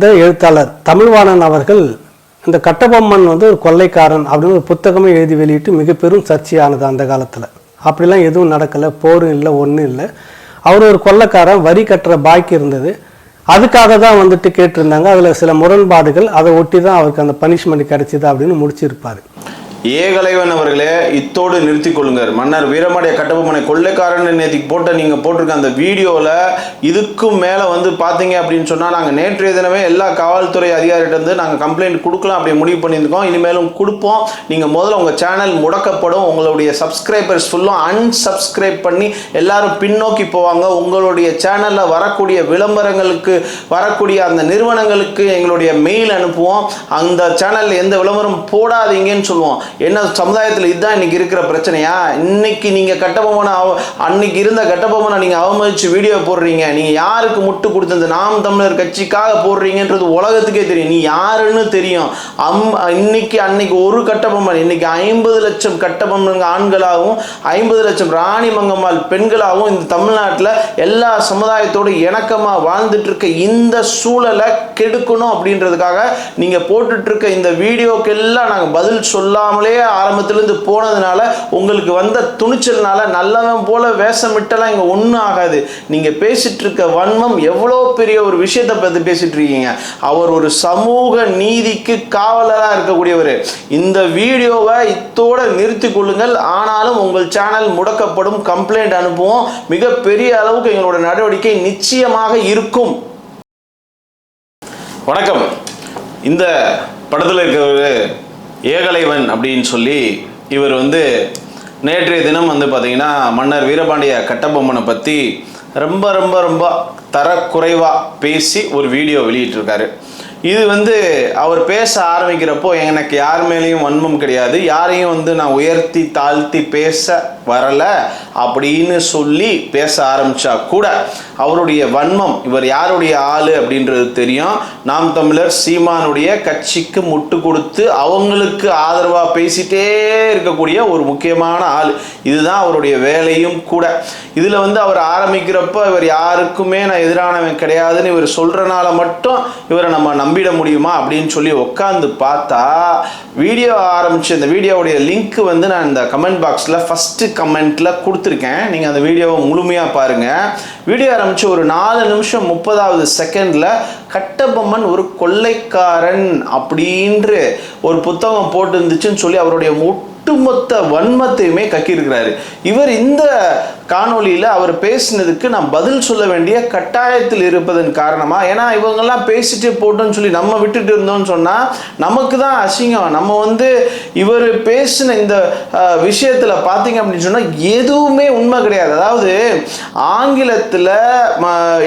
இந்த எழுத்தாளர் தமிழ்வாணன் அவர்கள் இந்த கட்டபொம்மன் வந்து ஒரு கொள்ளைக்காரன் அப்படின்னு ஒரு புத்தகமே எழுதி வெளியிட்டு மிக பெரும் சர்ச்சையானது அந்த காலத்தில். அப்படிலாம் எதுவும் நடக்கலை போரும் இல்லை ஒன்றும் இல்லை. அவர் ஒரு கொள்ளைக்காரன் வரி கட்டுற பாக்கி இருந்தது. அதுக்காக தான் வந்துட்டு கேட்டிருந்தாங்க. அதில் சில முரண்பாடுகள் அதை ஒட்டி தான் அவருக்கு அந்த பனிஷ்மெண்ட் கிடைச்சிது அப்படின்னு முடிச்சிருப்பார். ஏகலைவன் அவர்களே இத்தோடு நிறுத்திக் கொள்ளுங்கள். மன்னர் வீரமாடைய கட்டபொம்மனை கொள்ளைக்காரன் நேற்றுக்கு போட்ட நீங்கள் போட்டிருக்க அந்த வீடியோவில் இதுக்கும் மேலே வந்து பார்த்தீங்க அப்படின்னு சொன்னால் நாங்கள் நேற்றைய தினமே எல்லா காவல்துறை அதிகாரிகிட்ட இருந்து நாங்கள் கம்ப்ளைண்ட் கொடுக்கலாம் அப்படி முடிவு பண்ணியிருக்கோம். இனிமேலும் கொடுப்போம். நீங்கள் முதல்ல உங்கள் சேனல் முடக்கப்படும். உங்களுடைய சப்ஸ்கிரைபர்ஸ் ஃபுல்லும் அன்சப்ஸ்கிரைப் பண்ணி எல்லாரும் பின்னோக்கி போவாங்க. உங்களுடைய சேனலில் வரக்கூடிய விளம்பரங்களுக்கு வரக்கூடிய அந்த நிறுவனங்களுக்கு எங்களுடைய மெயில் அனுப்புவோம். அந்த சேனலில் எந்த விளம்பரம் போடாதீங்கன்னு சொல்லுவோம். என்ன சமுதாயத்தில் இதுதான் இன்னைக்கு இருக்கிற பிரச்சனையா? இன்னைக்கு நீங்கள் கட்டபொம்மனை அவ அன்னைக்கு இருந்த கட்டபொம்மனை நீங்கள் அவமதிச்சு வீடியோ போடுறீங்க. நீங்கள் யாருக்கு முட்டு கொடுத்தது? இந்த நாம் தமிழர் கட்சிக்காக போடுறீங்கன்றது உலகத்துக்கே தெரியும். நீ யாருன்னு தெரியும். அம் இன்னைக்கு அன்னைக்கு ஒரு கட்டபொம்மன் இன்னைக்கு ஐம்பது லட்சம் கட்டபொம்மன் ஆண்களாகவும் ஐம்பது லட்சம் ராணி மங்கம்மாள் பெண்களாகவும் இந்த தமிழ்நாட்டில் எல்லா சமுதாயத்தோடு இணக்கமாக வாழ்ந்துட்டு இருக்க இந்த சூழலை கெடுக்கணும் அப்படின்றதுக்காக நீங்கள் போட்டுட்ருக்க இந்த வீடியோக்கெல்லாம் நாங்கள் பதில் சொல்லாமல் ஆரம்பத்திலேருந்து போனதுனால உங்களுக்கு வந்த துணிச்சல்னால நல்லவன் போல வேஷமிட்டெல்லாம் இங்கே ஒன்றும் ஆகாது. நீங்கள் பேசிட்டு இருக்க வன்மம் எவ்வளோ பெரிய ஒரு விஷயத்தை பற்றி பேசிட்டு இருக்கீங்க அவர் ஒரு சமூக நீதிக்கு காவலராக இருக்கக்கூடியவர். இந்த வீடியோவை இத்தோட நிறுத்தி கொள்ளுங்கள். ஆனாலும் உங்கள் சேனல் முடக்கப்படும். கம்ப்ளைண்ட் அனுப்புவோம். மிகப்பெரிய அளவுக்கு எங்களோட நடவடிக்கை நிச்சயமாக இருக்கும். வணக்கம். இந்த படத்தில் இருக்கிறவர் ஏகலைவன் அப்படின்னு சொல்லி இவர் வந்து நேற்றைய தினம் வந்து பார்த்திங்கன்னா மன்னர் வீரபாண்டிய கட்டபொம்மனை பற்றி ரொம்ப ரொம்ப ரொம்ப தரக்குறைவாக பேசி ஒரு வீடியோ வெளியிட்டிருக்காரு. இது வந்து அவர் பேச ஆரம்பிக்கிறப்போ எனக்கு யார் மேலேயும் வன்மம் கிடையாது. யாரையும் வந்து நான் உயர்த்தி தாழ்த்தி பேச வரலை அப்படின்னு சொல்லி பேச ஆரம்பித்தா கூட அவருடைய வன்மம் இவர் யாருடைய ஆள் அப்படின்றது தெரியும். நாம் தமிழர் சீமானுடைய கட்சிக்கு முட்டு கொடுத்து அவங்களுக்கு ஆதரவாக பேசிட்டே இருக்கக்கூடிய ஒரு முக்கியமான ஆள். இதுதான் அவருடைய வேலையும் கூட. இதில் வந்து அவர் ஆரம்பிக்கிறப்ப இவர் யாருக்குமே நான் எதிரானவன் கிடையாதுன்னு இவர் சொல்கிறனால மட்டும் இவரை நம்ம நம்பிட முடியுமா அப்படின்னு சொல்லி உட்காந்து பார்த்தா வீடியோ ஆரம்பித்து இந்த வீடியோவுடைய லிங்க் வந்து நான் இந்த கமெண்ட் பாக்ஸில் ஃபஸ்ட்டு கமெண்ட்டில் கொடுத்துருக்கேன். நீங்கள் அந்த வீடியோவை முழுமையாக பாருங்கள் வீடியோ ஆரம்பித்து ஒரு நாலு நிமிஷம் முப்பதாவது செகண்டில் கட்டபொம்மன் ஒரு கொள்ளைக்காரன் அப்படின்று ஒரு புத்தகம் போட்டு இருந்துச்சுன்னு சொல்லி அவருடைய ஒட்டுமொத்த வன்மத்தையுமே கக்கியிருக்கிறாரு. இவர் இந்த காணொளியில் அவர் பேசினதுக்கு நான் பதில் சொல்ல வேண்டிய கட்டாயத்தில் இருப்பதன் காரணமாக ஏன்னா இவங்கெல்லாம் பேசிட்டு போட்டோன்னு சொல்லி நம்ம விட்டுட்டு இருந்தோம்னு சொன்னால் நமக்கு தான் அசிங்கம். நம்ம வந்து இவர் பேசின இந்த விஷயத்தில் பார்த்தீங்க அப்படின்னு சொன்னால் எதுவுமே உண்மை கிடையாது. அதாவது ஆங்கிலத்தில்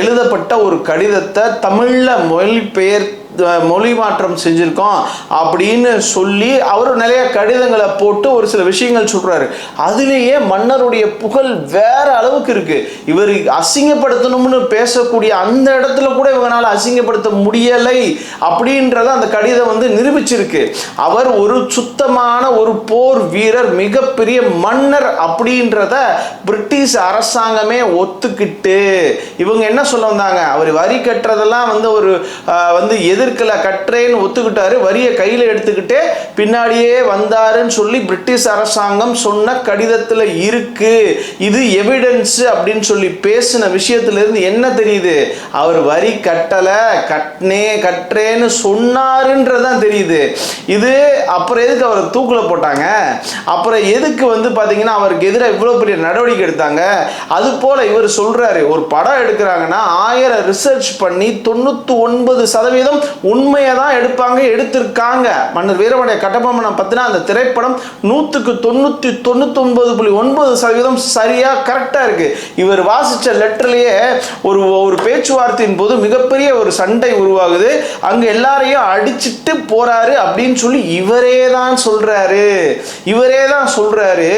எழுதப்பட்ட ஒரு கடிதத்தை தமிழில் மொழிபெயர்த்து மொழி மாற்றம் செஞ்சுருக்கோம் அப்படின்னு சொல்லி அவர் நிறைய கடிதங்களை போட்டு ஒரு சில விஷயங்கள் சொல்கிறாரு அதுலேயே மன்னருடைய புகழ் வேற அளவுக்கு இருக்கு. இவர் அசிங்கப்படுத்தணும்னு பேசக்கூடிய அந்த இடத்துல கூட இவங்களால அசிங்கப்படுத்த முடியலை அப்படின்றத அந்த கடிதம் வந்து நிரூபிச்சிருக்கு. அவர் ஒரு சுத்தமான ஒரு போர் வீரர் மிகப்பெரிய மன்னர் அப்படின்றத பிரிட்டிஷ் அரசாங்கமே ஒத்துக்கிட்டு இவங்க என்ன சொல்ல வந்தாங்க? அவர் வரி கட்டுறதெல்லாம் வந்து ஒரு வந்து எது எதிர்க்கல கட்டுறேன்னு ஒத்துக்கிட்டாரு. வரியை கையில் எடுத்துக்கிட்டே பின்னாடியே வந்தாருன்னு சொல்லி பிரிட்டிஷ் அரசாங்கம் சொன்ன கடிதத்தில் இருக்கு. இது எவிடன்ஸ் அப்படின்னு சொல்லி பேசின விஷயத்துல இருந்து என்ன தெரியுது? அவர் வரி கட்டலை கட்னே கட்டுறேன்னு சொன்னாருன்றதான் தெரியுது. இது அப்புறம் எதுக்கு அவரை தூக்கில் போட்டாங்க? அப்புறம் எதுக்கு வந்து பார்த்தீங்கன்னா அவருக்கு எதிராக இவ்வளோ பெரிய நடவடிக்கை எடுத்தாங்க? அது போல் இவர் சொல்கிறாரு ஒரு படம் எடுக்கிறாங்கன்னா ஆயிரம் ரிசர்ச் பண்ணி தொண்ணூற்றி ஒன்பது சதவீதம் உண்மையை தான் எடுப்பாங்க எடுத்திருக்காங்க. மன்னர் வீரமடைய கட்டபொம்மனம் பற்றினா அந்த திரைப்படம் நூற்றுக்கு தொண்ணூற்றி தொண்ணூத்தொன்பது புள்ளி ஒன்பது சதவீதம் சரியாக கரெக்டாக இருக்குது இவர் வாசித்த லெட்டர்லேயே ஒரு ஒரு பேச்சுவார்த்தையின் போது மிகப்பெரிய ஒரு சண்டை உருவாகுது. அங்கே எல்லாரையும் அடிச்சிட்டு போகிறாரு அப்படின்னு சொல்லி இவரே தான் சொல்கிறாரு இவரே தான் சொல்கிறாரு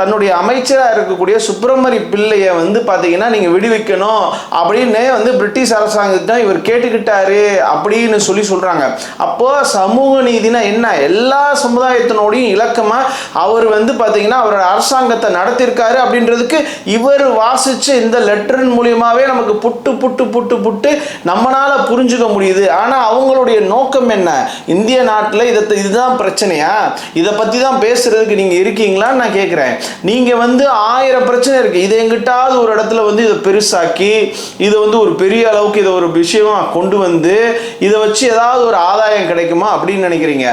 தன்னுடைய அமைச்சராக இருக்கக்கூடிய சுப்பிரமணி பிள்ளையை வந்து பார்த்தீங்கன்னா நீங்கள் விடுவிக்கணும் அப்படின்னு வந்து பிரிட்டிஷ் அரசாங்கத்திட்ட இவர் கேட்டுக்கிட்டாரு. அப்படின்னு அப்படின்னு சொல்லி சொல்றாங்க. அப்போ சமூக நீதினா என்ன? எல்லா சமுதாயத்தினோடையும் இலக்கமா அவர் வந்து பாத்தீங்கன்னா அவர் அரசாங்கத்தை நடத்தியிருக்காரு அப்படின்றதுக்கு இவர் வாசித்து இந்த லெட்டரின் மூலியமாவே நமக்கு புட்டு புட்டு புட்டு புட்டு நம்மளால் புரிஞ்சுக்க முடியுது. ஆனா அவங்களுடைய நோக்கம் என்ன? இந்திய நாட்டில் இதை இதுதான் பிரச்சனையா? இதை பத்தி தான் பேசுறதுக்கு நீங்க இருக்கீங்களான்னு நான் கேட்குறேன் நீங்க வந்து ஆயிரம் பிரச்சனை இருக்கு. இதை எங்கிட்டாவது ஒரு இடத்துல வந்து இதை பெருசாக்கி இதை வந்து ஒரு பெரிய அளவுக்கு இதை ஒரு விஷயமா கொண்டு வந்து இதை வச்சு ஏதாவது ஒரு ஆதாயம் கிடைக்குமா அப்படின்னு நினைக்கிறீங்க?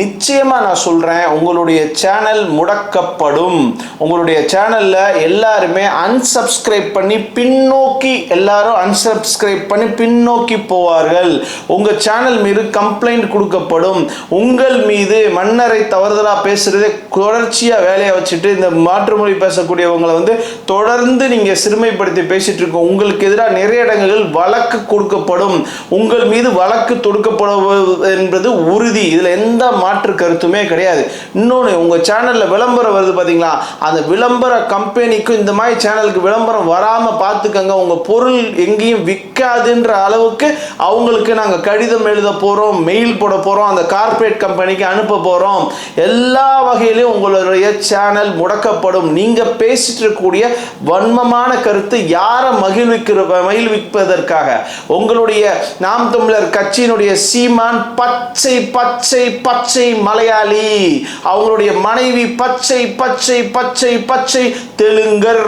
நிச்சயமாக நான் சொல்கிறேன் உங்களுடைய சேனல் முடக்கப்படும். உங்களுடைய சேனலில் எல்லாருமே அன்சப்ஸ்கிரைப் பண்ணி பின்னோக்கி எல்லாரும் அன்சப்ஸ்கிரைப் பண்ணி பின்னோக்கி போவார்கள். உங்கள் சேனல் மீது கம்ப்ளைண்ட் கொடுக்கப்படும். உங்கள் மீது மன்னரை தவறுதலாக பேசுகிறதே தொடர்ச்சியாக வேலையை வச்சுட்டு இந்த மாற்றுமொழி பேசக்கூடியவங்களை வந்து தொடர்ந்து நீங்கள் சிறுமைப்படுத்தி பேசிகிட்டு இருக்கோம். உங்களுக்கு எதிராக நிறைய இடங்களில் வழக்கு கொடுக்கப்படும். உங்கள் மீது வழக்கு தொடுக்கப்படுவது என்பது உறுதி. இதில் எந்த மாற்று கருத்துமே கிடையாது. இன்னொன்று உங்கள் சேனலில் விளம்பரம் வருது பார்த்தீங்களா அந்த விளம்பர கம்பெனிக்கும் இந்த மாதிரி சேனலுக்கு விளம்பரம் வராமல் பார்த்துக்கங்க உங்கள் பொருள் எங்கேயும் விற்காதுன்ற அளவுக்கு அவங்களுக்கு நாங்கள் கடிதம் எழுத போகிறோம் மெயில் போட போகிறோம் அந்த கார்ப்பரேட் கம்பெனிக்கு அனுப்ப போகிறோம் எல்லா வகையிலையும் உங்களுடைய சேனல் முடக்கப்படும். நீங்க பேசிட்டு இருக்கக்கூடிய வன்மமான கருத்து யாரை மகிழ்விக்கிற மகிழ்விப்பதற்காக? உங்களுடைய நாம் தமிழர் கட்சியினுடைய சீமான் பச்சை பச்சை பச்சை மலையாளி. அவங்களுடைய மனைவி பச்சை பச்சை பச்சை பச்சை தெலுங்கர்.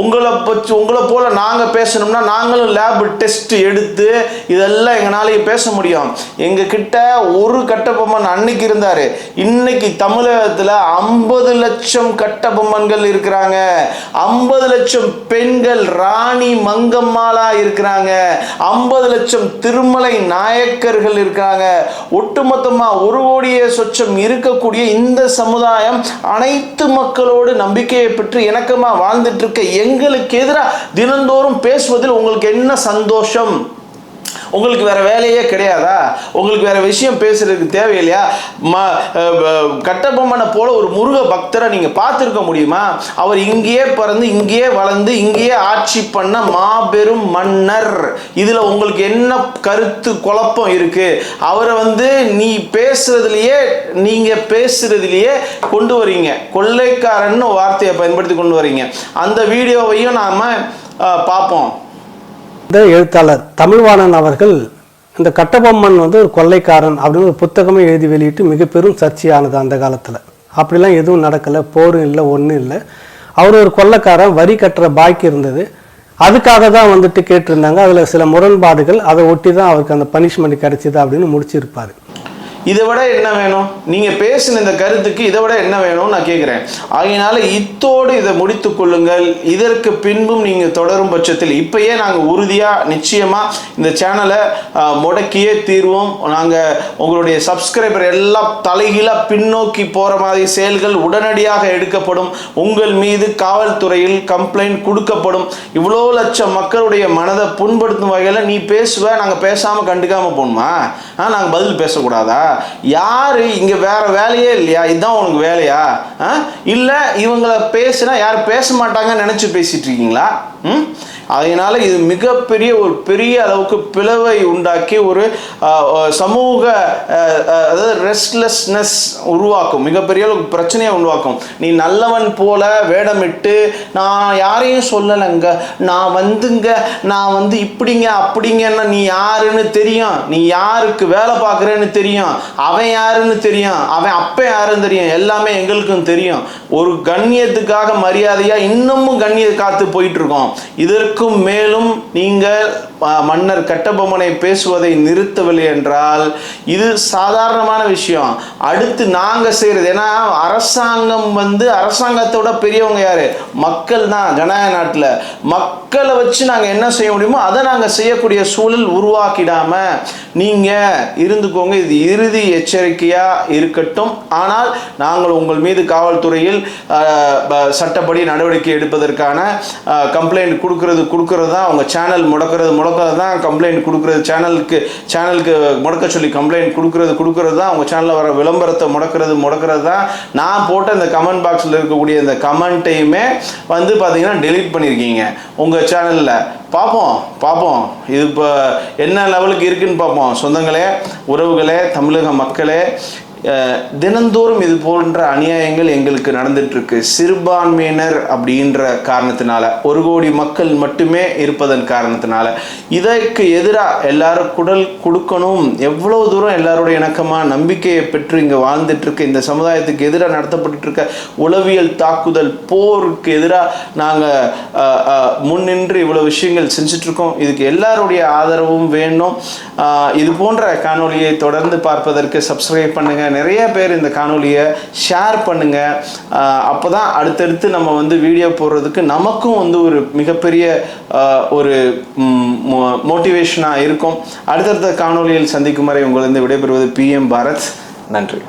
உங்களை பற்றி உங்களை போல நாங்கள் பேசணும்னா நாங்களும் லேப் டெஸ்ட் எடுத்து இதெல்லாம் எங்களாலேயே பேச முடியும். எங்ககிட்ட ஒரு கட்டபொம்மன் அன்னைக்கு இருந்தார். இன்னைக்கு தமிழகத்தில் ஐம்பது லட்சம் கட்டபொம்மன்கள் இருக்கிறாங்க. ஐம்பது லட்சம் பெண்கள் ராணி மங்கம்மாளா இருக்கிறாங்க. ஐம்பது லட்சம் திருமலை நாயக்கர்கள் இருக்காங்க ஒட்டுமொத்தமாக ஒரு கோடியே சொச்சம் இருக்கக்கூடிய இந்த சமுதாயம் அனைத்து மக்களோடு நம்பிக்கையை பெற்று எனக்கு இணக்கமா வாழ்ந்துட்டு இருக்க எங்களுக்கு எதிராக தினந்தோறும் பேசுவதில் உங்களுக்கு என்ன சந்தோஷம்? உங்களுக்கு வேற வேலையே கிடையாதா? உங்களுக்கு வேற விஷயம் பேசுறதுக்கு தேவையில்லையா? ம கட்டபொம்மனை போல ஒரு முருக பக்தரை நீங்க பார்த்துருக்க முடியுமா? அவர் இங்கேயே பிறந்து இங்கேயே வளர்ந்து இங்கேயே ஆட்சி பண்ண மாபெரும் மன்னர். இதுல உங்களுக்கு என்ன கருத்து குழப்பம் இருக்கு? அவரை வந்து நீ பேசுறதுலயே நீங்க பேசுறதுலயே கொண்டு வரீங்க. கொள்ளைக்காரன்னு வார்த்தையை பயன்படுத்தி கொண்டு வரீங்க. அந்த வீடியோவையும் நாம பார்ப்போம். இந்த எழுத்தாளர் தமிழ்வாணன் அவர்கள் இந்த கட்டபொம்மன் வந்து ஒரு கொள்ளைக்காரன் அப்படின்னு ஒரு புத்தகமே எழுதி வெளியிட்டு மிக பெரும் சர்ச்சையானது அந்த காலத்தில். அப்படிலாம் எதுவும் நடக்கலை போரும் இல்லை ஒன்றும் இல்லை. அவர் ஒரு கொள்ளைக்காரன் வரி கட்டுற பாக்கி இருந்தது. அதுக்காக தான் வந்துட்டு கேட்டிருந்தாங்க. அதில் சில முரண்பாடுகள் அதை ஒட்டி தான் அவருக்கு அந்த பனிஷ்மெண்ட் கிடைச்சிது அப்படின்னு முடிச்சிருப்பார். இதை விட என்ன வேணும்? நீங்கள் பேசின இந்த கருத்துக்கு இதை விட என்ன வேணும்னு நான் கேட்குறேன் ஆகையினால இத்தோடு இதை முடித்து கொள்ளுங்கள். இதற்கு பின்பும் நீங்கள் தொடரும் பட்சத்தில் இப்பயே நாங்கள் உறுதியாக நிச்சயமாக இந்த சேனலை முடக்கியே தீர்வோம். நாங்கள் உங்களுடைய சப்ஸ்கிரைபர் எல்லாம் தலைகீழாக பின்னோக்கி போகிற மாதிரி செயல்கள் உடனடியாக எடுக்கப்படும். உங்கள் மீது காவல்துறையில் கம்ப்ளைண்ட் கொடுக்கப்படும். இவ்வளோ லட்சம் மக்களுடைய மனதை புண்படுத்தும் வகையில் நீ பேசுவ நாங்கள் பேசாமல் கண்டுக்காமல் போகணுமா ஆ நாங்கள் பதில் பேசக்கூடாதா? யாரு இங்க வேற வேலையே இல்லையா? இதுதான் உனக்கு வேலையா? ஆ? இல்ல இவங்கள பேசினா யார் பேச மாட்டாங்கன்னு நினைச்சு பேசிட்டு இருக்கீங்களா? ம்? அதனால இது மிகப்பெரிய ஒரு பெரிய அளவுக்கு பிளவை உண்டாக்கி ஒரு சமூக அதாவது ரெஸ்ட்லெஸ்னஸ் உருவாக்கும். மிகப்பெரிய அளவுக்கு பிரச்சனையை உருவாக்கும். நீ நல்லவன் போல வேடமிட்டு நான் யாரையும் சொல்லலைங்க. நான் வந்துங்க. நான் வந்து இப்படிங்க அப்படிங்கன்னா நீ யாருன்னு தெரியும். நீ யாருக்கு வேலை பார்க்குறேன்னு தெரியும். அவன் யாருன்னு தெரியும். அவன் அப்போ யாருன்னு தெரியும். எல்லாமே எங்களுக்கும் தெரியும். ஒரு கண்ணியத்துக்காக மரியாதையாக இன்னமும் கண்ணிய காத்து போயிட்டு இருக்கோம். இதற்கும் மேலும் நீங்கள் மன்னர் கட்டபொம்மனை பேசுவதை நிறுத்தவில்லை என்றால் இது சாதாரணமான விஷயம். அடுத்து நாங்கள் செய்கிறது ஏன்னா அரசாங்கம் வந்து அரசாங்கத்தோட பெரியவங்க யார்? மக்கள் தான் ஜனநாயக நாட்டில். மக் மக்களை வச்சு நாங்கள் என்ன செய்ய முடியுமோ அதை நாங்கள் செய்யக்கூடிய சூழல் உருவாக்கிடாம நீங்கள் இருந்துக்கோங்க. இது இறுதி எச்சரிக்கையாக இருக்கட்டும். ஆனால் நாங்கள் உங்கள் மீது காவல்துறையில் ப- சட்டப்படி நடவடிக்கை எடுப்பதற்கான கம்ப்ளைண்ட் கொடுக்கறது கொடுக்கறது தான் அவங்க சேனல் முடக்கிறது முடக்கிறது தான் கம்ப்ளைண்ட் கொடுக்கறது சேனலுக்கு சேனலுக்கு முடக்க சொல்லி கம்ப்ளைண்ட் கொடுக்கறது கொடுக்கறது தான் அவங்க சேனலில் வர விளம்பரத்தை முடக்கிறது முடக்கிறது தான். நான் போட்ட இந்த கமெண்ட் பாக்ஸில் இருக்கக்கூடிய இந்த கமெண்ட்டையுமே வந்து பார்த்தீங்கன்னா டெலீட் பண்ணியிருக்கீங்க உங்கள் சேனலில் பார்ப்போம் பார்ப்போம் இது இப்போ என்ன லெவலுக்கு இருக்குன்னு பார்ப்போம் சொந்தங்களே உறவுகளே தமிழக மக்களே தினந்தோறும் இது போன்ற அநியாயங்கள் எங்களுக்கு நடந்துட்டுருக்கு. சிறுபான்மையினர் அப்படின்ற காரணத்தினால ஒரு கோடி மக்கள் மட்டுமே இருப்பதன் காரணத்தினால. இதற்கு எதிராக எல்லாரும் குடல் கொடுக்கணும். எவ்வளோ தூரம் எல்லாரோட இணக்கமாக நம்பிக்கையை பெற்று இங்கே வாழ்ந்துட்டுருக்க. இந்த சமுதாயத்துக்கு எதிராக நடத்தப்பட்டுருக்க உளவியல் தாக்குதல் போருக்கு எதிராக நாங்கள் முன்னின்று இவ்வளோ விஷயங்கள் செஞ்சிட்ருக்கோம் இதுக்கு எல்லாருடைய ஆதரவும் வேணும். இது போன்ற காணொளியை தொடர்ந்து பார்ப்பதற்கு சப்ஸ்கிரைப் பண்ணுங்கள் நிறைய பேர் இந்த காணொலியை ஷேர் பண்ணுங்கள் அப்போ தான் அடுத்தடுத்து நம்ம வந்து வீடியோ போடுறதுக்கு நமக்கும் வந்து ஒரு மிகப்பெரிய ஒரு மோட்டிவேஷனாக இருக்கும். அடுத்தடுத்த காணொலியில் சந்திக்கும் வரை உங்களிருந்து விடைபெறுவது பிஎம் பாரத் நன்றி.